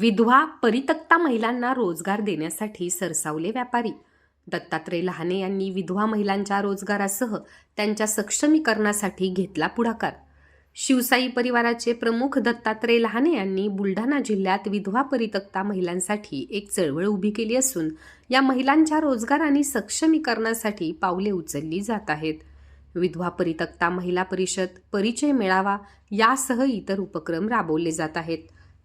विधवा परितक्ता महिलांना रोजगार देण्यासाठी सरसावले व्यापारी. दत्तात्रय लहाने यांनी विधवा महिलांच्या रोजगारासह त्यांच्या सक्षमीकरणासाठी घेतला पुढाकार. शिवसाई परिवाराचे प्रमुख दत्तात्रय लहाने यांनी बुलढाणा जिल्ह्यात विधवा परितक्ता महिलांसाठी एक चळवळ उभी केली असून या महिलांच्या रोजगार आणि सक्षमीकरणासाठी पावले उचलली जात आहेत. विधवा परितक्ता महिला परिषद परिचय मेळावा यासह इतर उपक्रम राबवले जात आहेत.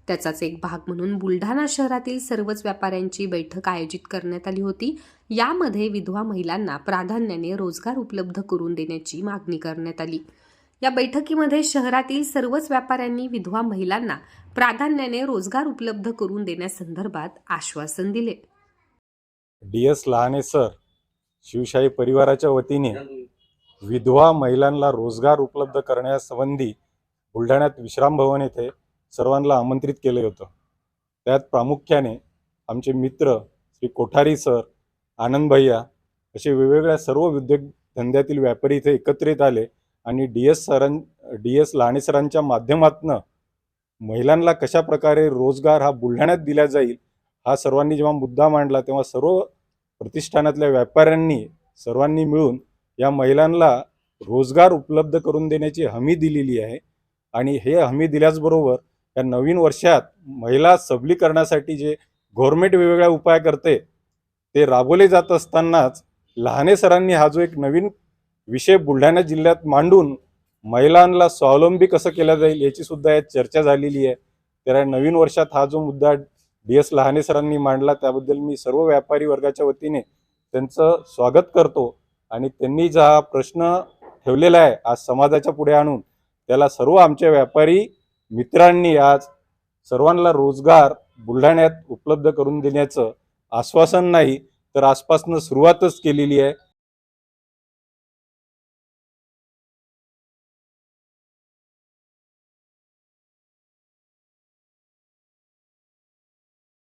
त्याचाच एक भाग म्हणून बुलढाणा शहरातील सर्वच व्यापाऱ्यांची बैठक आयोजित करण्यात आली होती. यामध्ये विधवा महिलांना प्राधान्याने रोजगार उपलब्ध करून देण्याची मागणी करण्यात आली. या बैठकीमध्ये शहरातील सर्वच व्यापाऱ्यांनी विधवा महिलांना प्राधान्याने रोजगार उपलब्ध करून देण्यासंदर्भात आश्वासन दिले. D S Lahane sir Shivshahi परिवाराच्या वतीने विधवा महिलांना रोजगार उपलब्ध करण्यासंबंधी बुलढाण्यात विश्राम भवन येथे सर्वांना आमंत्रित केलं होतं. त्यात प्रामुख्याने आमचे मित्र श्री कोठारी सर आनंद भैया असे वेगवेगळ्या सर्व उद्योगधंद्यातील व्यापारी इथे एकत्रित आले आणि डी एस सरां डी एस लहाने सरांच्या माध्यमातनं महिलांना कशा प्रकारे रोजगार हा बुलढाण्यात दिला जाईल हा सर्वांनी जेव्हा मुद्दा मांडला तेव्हा सर्व प्रतिष्ठानातल्या व्यापाऱ्यांनी सर्वांनी मिळून या महिलांना रोजगार उपलब्ध करून देण्याची हमी दिलेली आहे. आणि हे हमी दिल्याचबरोबर या नवीन वर्षात महिला सबलीकरणासाठी जे गव्हर्नमेंट वेगवेगळ्या उपाय करते ते राबवले जात असतानाच लहाने सरांनी हा जो एक नवीन विषय बुलढाणा जिल्ह्यात मांडून महिलांना स्वावलंबी कसं केलं जाईल याची सुद्धा यात चर्चा झालेली आहे. तर नवीन वर्षात हा जो मुद्दा डी एस लहाने सरांनी मांडला त्याबद्दल मी सर्व व्यापारी वर्गाच्या वतीने त्यांचं स्वागत करतो आणि त्यांनी जो हा प्रश्न ठेवलेला आहे आज समाजाच्या पुढे आणून त्याला सर्व आमच्या व्यापारी मित्रांनी आज सर्वांना रोजगार बुलढाण्यात उपलब्ध करून देण्याचं आश्वासन नाही तर आजपासनं सुरुवातच केलेली आहे.